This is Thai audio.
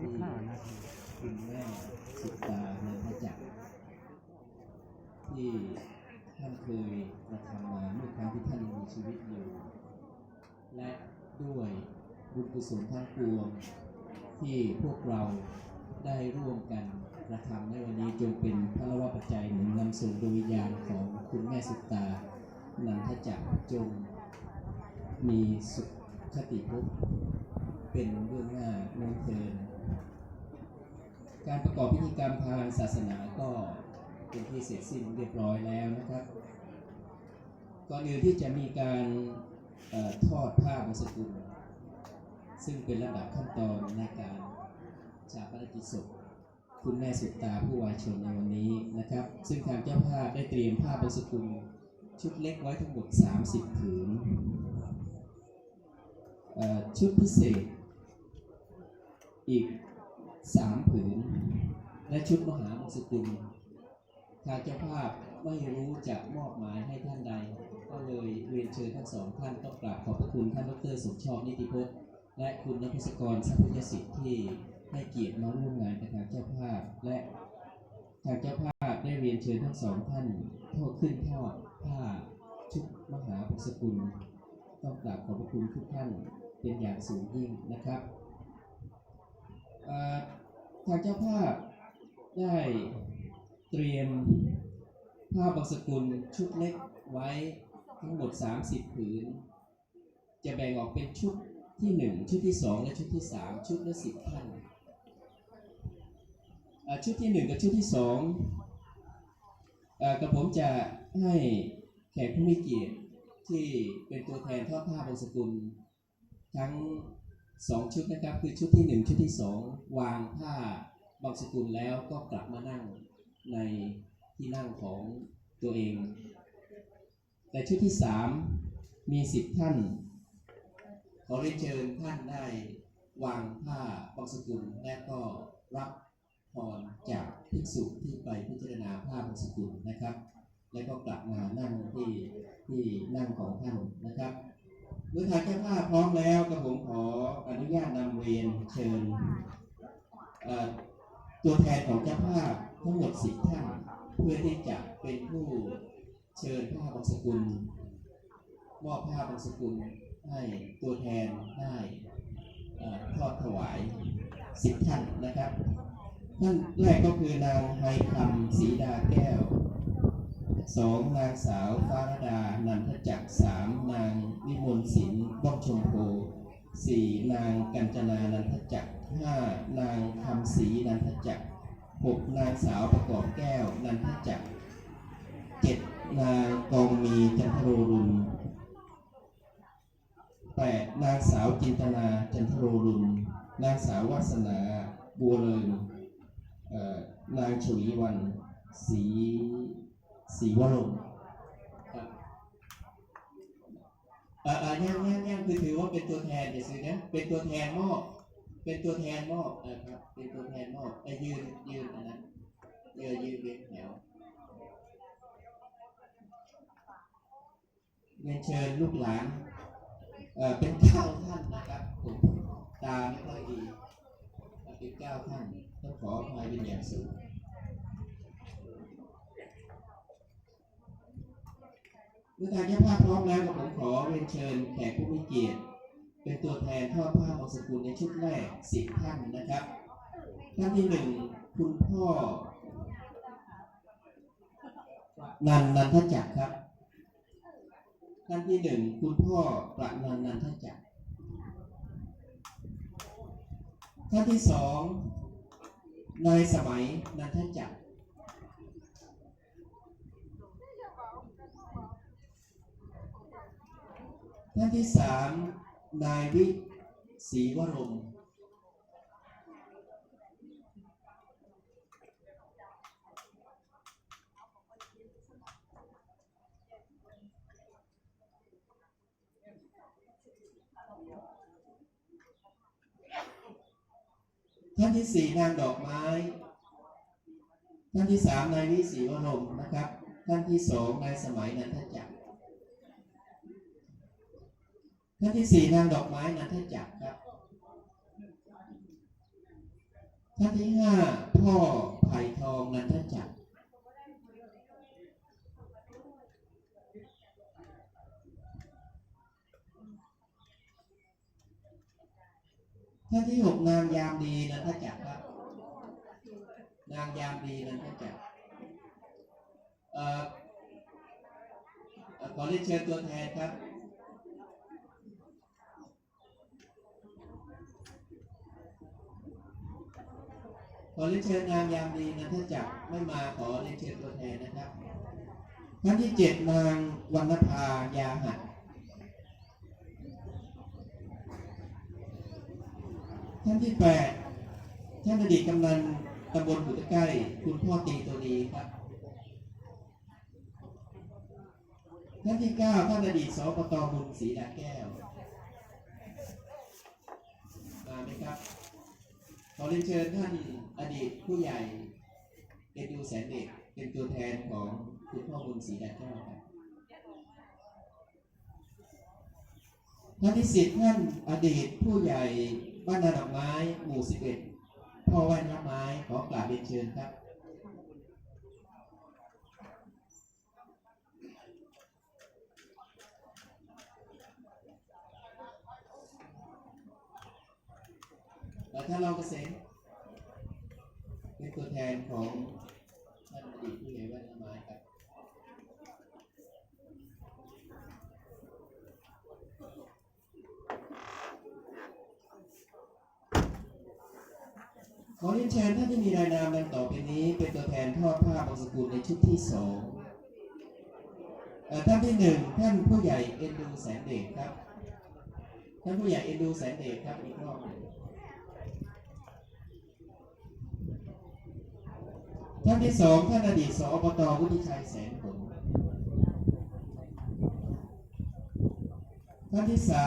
ที่ห้านาทีคุณแม่สุตาเนินพระจักรที่ท่านเคยกระทำมาเมื่อครั้งที่ท่านยังมีชีวิตอยู่ และด้วยบุญกุศลทั้งปวงที่พวกเราได้ร่วมกันกระทำในวันนี้จงเป็นพระละวะปัจจัยหนุนนำส่งดวงวิญญาณของคุณแม่สุตานันทจักรจงมีสุขติภพ เป็นเรื่องหน้าโน้มเทินการประกอบพิธีกรรมทางศาสนาก็เป็นที่เสร็จสิ้นเรียบร้อยแล้วนะครับ ก่อนอื่นที่จะมีการออทอดผ้าบางสกุล ซึ่งเป็นระดับขั้นตอนในการชาปนกิจศพคุณแม่สุตาผู้วายชนในวันนี้นะครับ ซึ่งทางเจ้าภาพได้เตรียมผ้าบางสกุลชุดเล็กไว้ทั้งหมด 30 ผืนชุดพิเศษ อีก3ผืน และชุดมหามงสกุลทางเจ้าภาพไม่รู้จะมอบหมายให้ท่านใด ก็เลยเรียนเชิญทั้งสองท่านต้องกราบขอบพระคุณท่านดรสมชอบนิติพจน์ และคุณนภิศกรสัพพยสิทธิ์ที่ให้เกียรติมาร่วมงานกับทางเจ้าภาพ และทางเจ้าภาพได้เรียนเชิญทั้งสองท่านเทอดขึ้นทอดผ้าชุดมหาพุทธสกุล ต้องกราบขอบพระคุณทุกท่านเป็นอย่างสูงยิ่งนะครับ ทางเจ้าภาพได้เตรียมผ้าบางสกุลชุดเล็กไว้ทั้งหมด 30 ผืน จะแบ่งออกเป็นชุดที่ 1 ชุดที่ 2 และชุดที่ 3 ชุดละ10ท่านชุดที่ 1 กับชุดที่2อ่ากับผมจะให้แขกผู้มีเกียรติที่เป็นตัวแทนทอดผ้าบางสกุลทั้ง 2ชุดนะครับคือชุดที่1ชุดที่2วางผ้าบางสกุลแล้วก็กลับมานั่งในที่นั่งของตัวเอง แต่ชุดที่3มี10ท่าน ขอเรียนเชิญท่านได้วางผ้าบางสกุลและก็รับพรจากภิกษุที่ไปพิจารณาผ้าบางสกุลนะครับ แล้วก็กลับมานั่งที่ที่นั่งของท่านนะครับ เมื่อทางเจ้าภาพพร้อมแล้วกระผมขออนุญาตนำเรียนเชิญตัวแทนของเจ้าภาพทั้งหมดสิบท่านเพื่อที่จะเป็นผู้เชิญผ้าบางสกุล มอบผ้าบางสกุลให้ตัวแทนได้ทอดถวายสิบท่านนะครับท่านแรกก็คือนางไฮคำศรีดาแก้ว สองนางสาวฟ้ารดา นันทจักรสามนางวิมลศิลป์บ้องชมพูสี่นางกัญจนา นันทจักรห้านางคำศรีนันทจักรหกนางสาวประกอบแก้ว นันทจักรเจ็ดนางกองมีจันทโรรุณแปดนางสาวจินตนา จันทโรรุณนางสาววาสนา บัวเริงนางฉวีวันศรี สีวรงอ่าอ่าย่างย่างย่างคือถือว่าเป็นตัวแทนอย่าซื้อนะ เป็นตัวแทนมอบ เป็นตัวแทนมอบเออครับ เป็นตัวแทนมอบไอ้ยืนยืนอันนั้นยืนยืนเรียงแถวเรียนเชิญลูกหลานเอ่อเป็นเก้าท่านนะครับผมตาไม่ค่อยดีเอ่อเป็นเก้าท่านต้องขออภัยเป็นอย่างสูง เมื่อทางเจ้าภาพพร้อมแล้วก็ผมขอเรียนเชิญแขกผู้มีเกียรติ เป็นตัวแทนทอดผ้าบางสกุลในชุดแรกสิบท่านนะครับ ท่านที่หนึ่งคุณพ่อ นันนันทจักรครับ ท่านที่หนึ่งคุณพ่อประนันนันทจักร ท่านที่สองนายสมัยนันทจักร ท่านที่สามนายวิศรีวรมณ์ท่านที่สี่นางดอกไม้ ท่านที่สามนายวิศรีวรมณ์นะครับ ท่านที่สองนายสมัยนันทจักร ท่านที่สี่นางดอกไม้นันทจักรครับ ท่านที่ห้าพ่อไผ่ทองนันทจักร ท่านที่หกนางยามดีนันทจักรครับนางยามดีนันทจักรเอ่อขอเรียนเชิญตัวแทนครับ ข อเรียนเชิญนางยามดีนันทจักไม่มาขอเรียนเชิญตัวแทนนะครับท่านที่เจ็ดนางวรรณภายาหัดท่านที่แปดท่านอดีตกำนันตำบลหุตะไก้คุณพ่อตีตัวดีครับท่านที่เก้าท่านอดีตสปตบุญศรีดาแก้วมาไหมครับ ขอเรียนเชิญท่านอดีตผู้ใหญ่เอ็นดูแสนเด็กเป็นตัวแทนของคุณพ่อบุญศรีดาเจ้าครับท่านที่สิบท่านอดีตผู้ใหญ่บ้านนาดอกไม้หมู่สิบเอ็ดพ่อแว่นละไม้ขอกราบเรียนเชิญครับ เอ่อท่านรองเกษมเป็นตัวแทนของท่านอดีตผู้ใหญ่บ้านนาไม้ครับขอเรียนเชิญท่านที่มีรายนามดังต่อไปนี้ เป็นตัวแทนทอดผ้าบางสกุลในชุดที่สองท่านที่หนึ่งท่านผู้ใหญ่เอ็นดูแสนเดชครับ ท่านผู้ใหญ่เอ็นดูแสนเดชครับอีกรอบหนึ่ง ท่านที่สองท่านอดีตสอบตวุฒิชัยแสนผลท่านที่สาม